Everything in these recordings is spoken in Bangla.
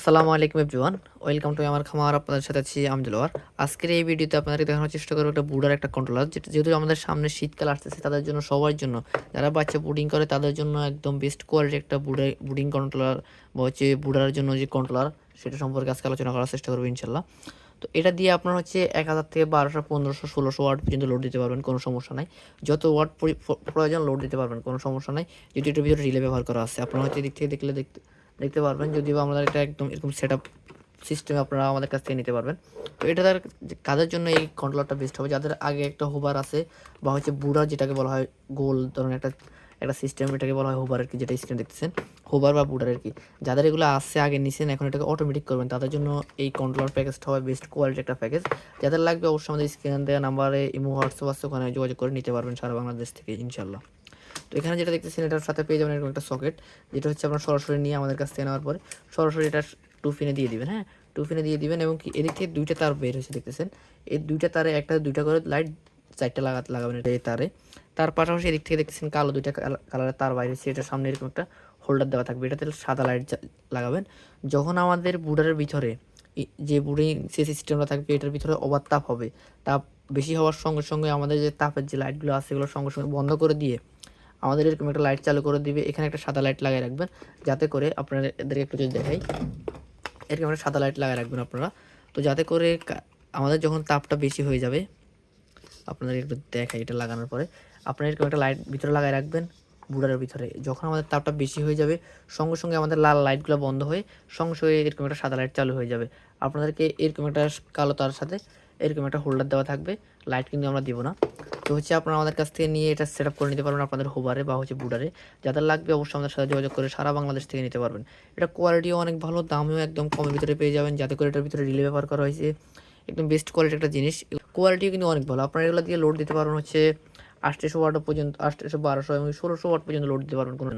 আসসালামু আলাইকুম এভরিওয়ান। ওয়েলকাম টু আমার খামার, আপনাদের সাথে আছি আমজুলওয়ার আজকের এই ভিডিওতে আপনাদেরকে দেখানোর চেষ্টা করব একটা বুডার একটা কন্ট্রোলার যেটা যেহেতু আমাদের সামনে শীতকাল আসতেছে, তাদের জন্য, সবার জন্য, যারা বাচ্চা বুডিং করে, তাদের জন্য একদম বেস্ট কোয়ালিটি একটা বুডে বুডিং কন্ট্রোলার বা হচ্ছে বুডারের জন্য যে কন্ট্রোলার সেটা সম্পর্কে আজকে আলোচনা করার চেষ্টা করব ইনশাল্লাহ তো এটা দিয়ে আপনার হচ্ছে এক হাজার থেকে বারোশো, পনেরোশো, ষোলোশো ওয়াট পর্যন্ত লোড দিতে পারবেন, কোনো সমস্যা নাই। যত ওয়াট প্রয়োজন লোড দিতে পারবেন, কোনো সমস্যা নাই। যদি এটার ভিতরে রিলে ব্যবহার করা আছে, আপনার হচ্ছে এদিক থেকে দেখলে দেখতে দেখতে পারবেন, যদিও আমাদের এটা একদম এরকম সেট আপ সিস্টেম আপনারা আমাদের কাছ থেকে নিতে পারবেন। তো এটা তার কাদের জন্য এই কন্ট্রোলারটা বেস্ট হবে? যাদের আগে একটা হোবার আছে, বা হচ্ছে বুড়া যেটাকে বলা হয় গোল ধরনের একটা একটা সিস্টেম এটাকে বলা হয় হোবার আর কি, যেটা স্ক্রিন দেখতেছেন। হোবার বা বুডার আর কি। যাদের এগুলো আসছে আগে নিছেন, এখন এটাকে অটোমেটিক করবেন। তাদের জন্য এই কন্ট্রোলার প্যাকেজটা হবে বেস্ট কোয়ালিটি একটা প্যাকেজ যাদের লাগবে অবশ্যই আমাদের স্ক্রিন দেওয়া নাম্বারে ইমো হোয়াটসঅ্যাপ আছে, ওখানে যোগাযোগ করে নিতে পারবেন সারা বাংলাদেশ থেকে ইনশাল্লাহ তো এখানে যেটা দেখতেছেন, এটার সাথে পেয়ে যাবেন এরকম একটা সকেট যেটা হচ্ছে আপনার সরাসরি নিয়ে আমাদের কাছ থেকে নেওয়ার পরে সরাসরি এটা টু ফিনে দিয়ে দিবেন হ্যাঁ? টু ফিনে দিয়ে দিবেন এবং এদিক থেকে দুইটা তার বের হয়েছে, দেখতেছেন? এই দুইটা তারে একটা দুইটা করে লাইট চারটা লাগাতে লাগাবেন এটা এই তারে। তার পাশাপাশি এদিক থেকে দেখতেছেন কালো দুইটা কালারের তার বাইরে হচ্ছে এটার সামনে এরকম একটা হোল্ডার দেওয়া থাকবে, এটাতে সাদা লাইট লাগাবেন। যখন আমাদের বুডারের ভিতরে যে বুডিং সে সিস্টেমটা থাকবে, এটার ভিতরে ওভার তাপ হবে, তাপ বেশি হওয়ার সঙ্গে সঙ্গে আমাদের যে তাপের যে লাইটগুলো আছে সেগুলো সঙ্গে সঙ্গে বন্ধ করে দিয়ে আমাদের এরকম একটা লাইট চালু করে দিবে। এখানে একটা সাদা লাইট লাগিয়ে রাখবেন, যাতে করে আপনাদেরকে একটু যদি দেখাই, এরকম একটা সাদা লাইট লাগিয়ে রাখবেন আপনারা। তো যাতে করে আমাদের যখন তাপটা বেশি হয়ে যাবে, আপনাদের একটু দেখাই এটা লাগানোর পরে। আপনারা এরকম একটা লাইট ভিতরে লাগাই রাখবেন, বুড়ার ভিতরে। যখন আমাদের তাপটা বেশি হয়ে যাবে, সঙ্গে সঙ্গে আমাদের লাল লাইটগুলো বন্ধ হয়ে, সঙ্গে সঙ্গে এরকম একটা সাদা লাইট চালু হয়ে যাবে। আপনাদেরকে এরকম একটা কালো তার সাথে এরকম একটা হোল্ডার দেওয়া থাকবে। লাইট কিন্তু আমরা দিব না। তো হচ্ছে আপনারা আমাদের কাছ থেকে নিয়ে এটা সেট করে নিতে পারবেন আপনাদের হোবারে বা হচ্ছে বুডারে যাদের লাগবে অবশ্যই আমাদের সাথে যোগাযোগ করে সারা বাংলাদেশ থেকে নিতে পারবেন। এটা কোয়ালিটিও অনেক ভালো, দামেও একদম কমের ভিতরে পেয়ে যাবেন। যাতে করে এটার ভিতরে রিলে ব্যবহার করা হয়েছে। একদম বেস্ট কোয়ালিটির একটা জিনিস। কোয়ালিটিও কিন্তু অনেক ভালো। আপনারা এগুলো দিয়ে লোড দিতে পারবেন হচ্ছে আটশোশো ওয়াট পর্যন্ত আটশোশো বারোশো এবং ষোলোশো ওয়াট পর্যন্ত লোড দিতে পারবেন কোনো।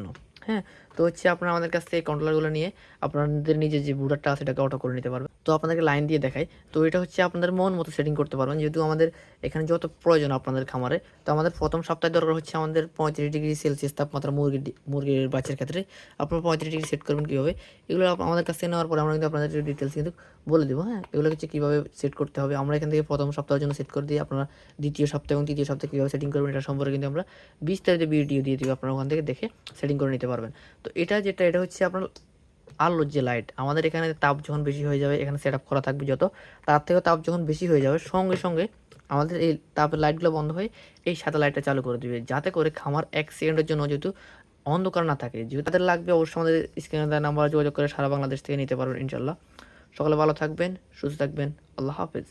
হ্যাঁ তো হচ্ছে আপনারা আমাদের কাছ থেকে কন্ট্রোলারগুলো নিয়ে আপনাদের নিজের যে বুডারটা আছে সেটাকে অটো করে নিতে পারবেন। তো আপনাদেরকে লাইন দিয়ে দেখাই। তো এটা হচ্ছে আপনাদের মন মতো সেটিং করতে পারবেন। যেহেতু আমাদের এখানে যত প্রয়োজন আপনাদের খামারে, তো আমাদের প্রথম সপ্তাহে দরকার হচ্ছে আমাদের পঁয়ত্রিশ ডিগ্রি সেলসিয়াস তাপমাত্রা মুরগির মুরগির বাচ্চার ক্ষেত্রে। আপনারা পঁয়ত্রিশ ডিগ্রি সেট করবেন কীভাবে? এগুলো আমাদের কাছ থেকে নেওয়ার পরে আমরা কিন্তু আপনাদের ডিটেলস কিন্তু বলে দেবো হ্যাঁ? এগুলো হচ্ছে কীভাবে সেট করতে হবে? আমরা এখান থেকে প্রথম সপ্তাহের জন্য সেট করে দিই আপনারা দ্বিতীয় সপ্তাহ এবং তৃতীয় সপ্তাহে কীভাবে সেটিং করবেন, এটা সম্পর্কে কিন্তু আমরা বিস্তারিত ভিডিও দিয়ে দিব। আপনারা ওখান থেকে দেখে সেটিং করে নিতে পারবেন। তো এটা যেটা, এটা হচ্ছে আপনার আলোর যে লাইট আমাদের এখানে তাপ যখন বেশি হয়ে যাবে, এখানে সেট আপ করা থাকবে যত, তার থেকেও তাপ যখন বেশি হয়ে যাবে, সঙ্গে সঙ্গে আমাদের এই তাপের লাইটগুলো বন্ধ হয়ে এই সাদা লাইটটা চালু করে দিবে, যাতে করে খামার এক সেকেন্ডের জন্য যেহেতু অন্ধকার না থাকে, যেহেতু তাদের লাগবে অবশ্যই আমাদের স্ক্রিনে দেওয়া নাম্বার যোগাযোগ করে সারা বাংলাদেশ থেকে নিতে পারবেন ইনশাল্লাহ সকালে ভালো থাকবেন, সুস্থ থাকবেন, আল্লাহ হাফেজ।